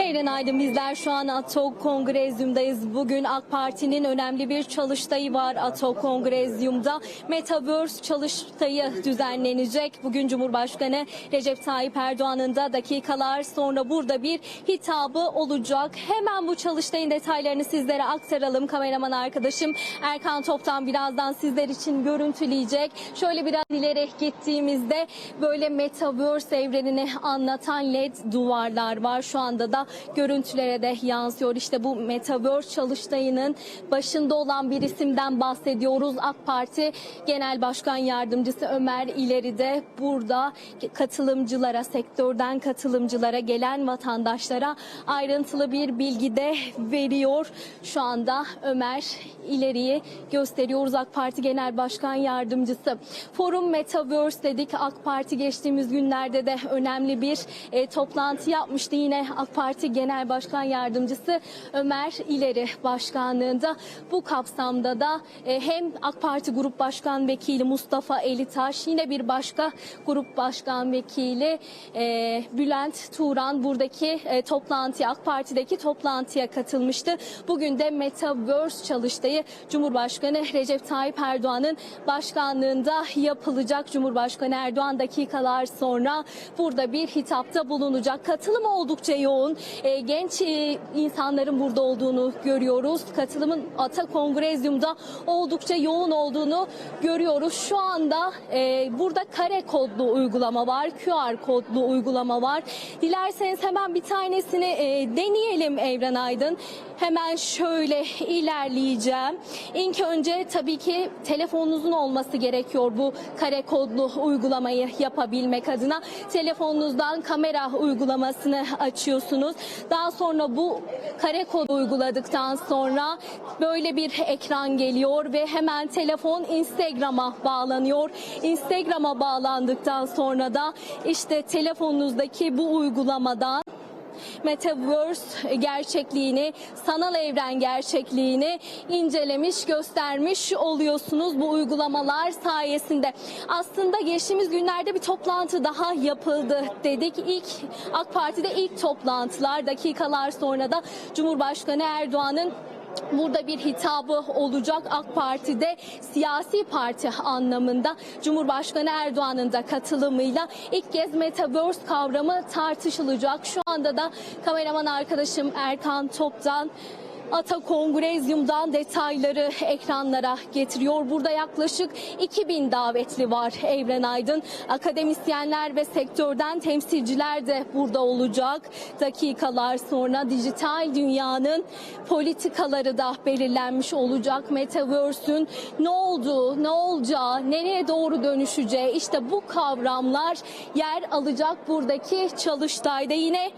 Evren Aydın bizler şu an Atok Kongrezyum'dayız. Bugün AK Parti'nin önemli bir çalıştayı var Atok Kongrezyum'da. Metaverse çalıştayı düzenlenecek. Bugün Cumhurbaşkanı Recep Tayyip Erdoğan'ın da dakikalar sonra burada bir hitabı olacak. Hemen bu çalıştayın detaylarını sizlere aktaralım. Kameraman arkadaşım Erkan Top'tan birazdan sizler için görüntüleyecek. Şöyle biraz ileri gittiğimizde böyle Metaverse evrenini anlatan led duvarlar var. Şu anda da görüntülere de yansıyor. İşte bu Metaverse çalıştayının başında olan bir isimden bahsediyoruz. AK Parti Genel Başkan Yardımcısı Ömer İleri de burada katılımcılara, sektörden katılımcılara, gelen vatandaşlara ayrıntılı bir bilgi de veriyor. Şu anda Ömer İleri'yi gösteriyoruz. AK Parti Genel Başkan Yardımcısı. Forum Metaverse dedik. AK Parti geçtiğimiz günlerde de önemli bir e, toplantı yapmıştı. Yine AK Parti Genel Başkan Yardımcısı Ömer İleri başkanlığında. Bu kapsamda da e, hem AK Parti Grup Başkan Vekili Mustafa Elitaş yine bir başka Grup Başkan Vekili e, Bülent Turan buradaki e, toplantıya AK Parti'deki toplantıya katılmıştı. Bugün de Metaverse çalıştayı Cumhurbaşkanı Recep Tayyip Erdoğan'ın başkanlığında yapılacak. Cumhurbaşkanı Erdoğan dakikalar sonra burada bir hitapta bulunacak. Katılım oldukça yoğun. E, genç e, insanların burada olduğunu görüyoruz. Katılımın Ata Kongrezyum'da oldukça yoğun olduğunu görüyoruz. Şu anda e, burada kare kodlu uygulama var. QR kodlu uygulama var. Dilerseniz hemen bir tanesini e, deneyelim Evren Aydın. Hemen şöyle ilerleyeceğim. İlk önce tabii ki telefonunuzun olması gerekiyor bu kare kodlu uygulamayı yapabilmek adına. Telefonunuzdan kamera uygulamasını açıyorsunuz. Daha sonra bu kare kodu uyguladıktan sonra böyle bir ekran geliyor ve hemen telefon Instagram'a bağlanıyor. Instagram'a bağlandıktan sonra da işte telefonunuzdaki bu uygulamadan Metaverse gerçekliğini, sanal evren gerçekliğini incelemiş, göstermiş oluyorsunuz bu uygulamalar sayesinde. Aslında geçtiğimiz günlerde bir toplantı daha yapıldı dedik. İlk AK Parti'de ilk toplantılar dakikalar sonra da Cumhurbaşkanı Erdoğan'ın Burada bir hitabı olacak AK Parti'de siyasi parti anlamında Cumhurbaşkanı Erdoğan'ın da katılımıyla ilk kez Metaverse kavramı tartışılacak. Şu anda da kameraman arkadaşım Erkan Top'tan Ata Kongrezyum'dan detayları ekranlara getiriyor. Burada yaklaşık 2000 davetli var Evren Aydın. Akademisyenler ve sektörden temsilciler de burada olacak. Dakikalar sonra dijital dünyanın politikaları da belirlenmiş olacak. Metaverse'ün ne olduğu, ne olacağı, nereye doğru dönüşeceği işte bu kavramlar yer alacak buradaki çalıştayda. Yine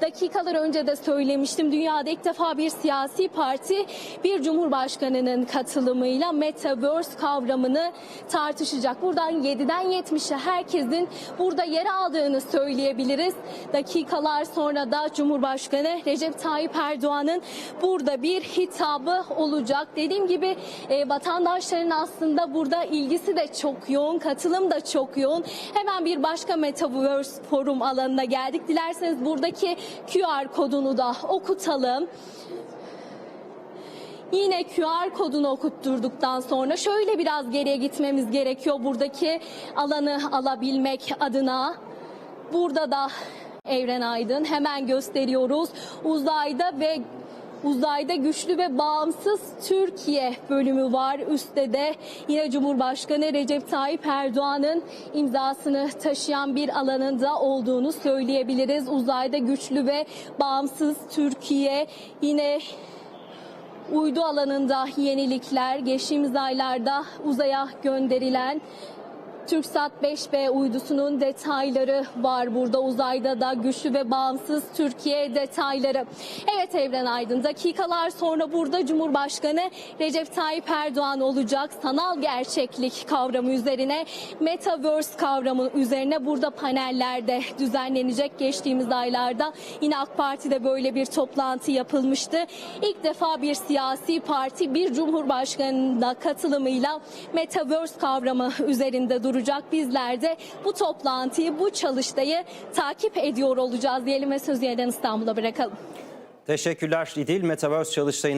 dakikalar önce de söylemiştim. Dünyada ilk defa bir siyasi parti bir cumhurbaşkanının katılımıyla Metaverse kavramını tartışacak. Buradan 7'den 70'e herkesin burada yer aldığını söyleyebiliriz. Dakikalar sonra da Cumhurbaşkanı Recep Tayyip Erdoğan'ın burada bir hitabı olacak. Dediğim gibi e, vatandaşların aslında burada ilgisi de çok yoğun, katılım da çok yoğun. Hemen bir başka Metaverse forum alanına geldik. Dilerseniz buradaki QR kodunu da okutalım. Yine QR kodunu okutturduktan sonra şöyle biraz geriye gitmemiz gerekiyor buradaki alanı alabilmek adına. Burada da Evren Aydın hemen gösteriyoruz. Uzayda ve Uzayda güçlü ve bağımsız Türkiye bölümü var. Üstte de yine Cumhurbaşkanı Recep Tayyip Erdoğan'ın imzasını taşıyan bir alanında olduğunu söyleyebiliriz. Uzayda güçlü ve bağımsız Türkiye yine uydu alanında yenilikler geçtiğimiz aylarda uzaya gönderilen TürkSat 5B uydusunun detayları var burada uzayda da güçlü ve bağımsız Türkiye detayları. Evet Evren Aydın dakikalar sonra burada Cumhurbaşkanı Recep Tayyip Erdoğan olacak. Sanal gerçeklik kavramı üzerine Metaverse kavramı üzerine burada panellerde düzenlenecek geçtiğimiz aylarda. Yine AK Parti'de böyle bir toplantı yapılmıştı. İlk defa bir siyasi parti bir cumhurbaşkanının da katılımıyla Metaverse kavramı üzerinde duracak oluşturacak. Bizler de bu toplantıyı, bu çalıştayı takip ediyor olacağız diyelim ve sözü yeniden İstanbul'a bırakalım. Teşekkürler İdil. Metaverse çalıştayında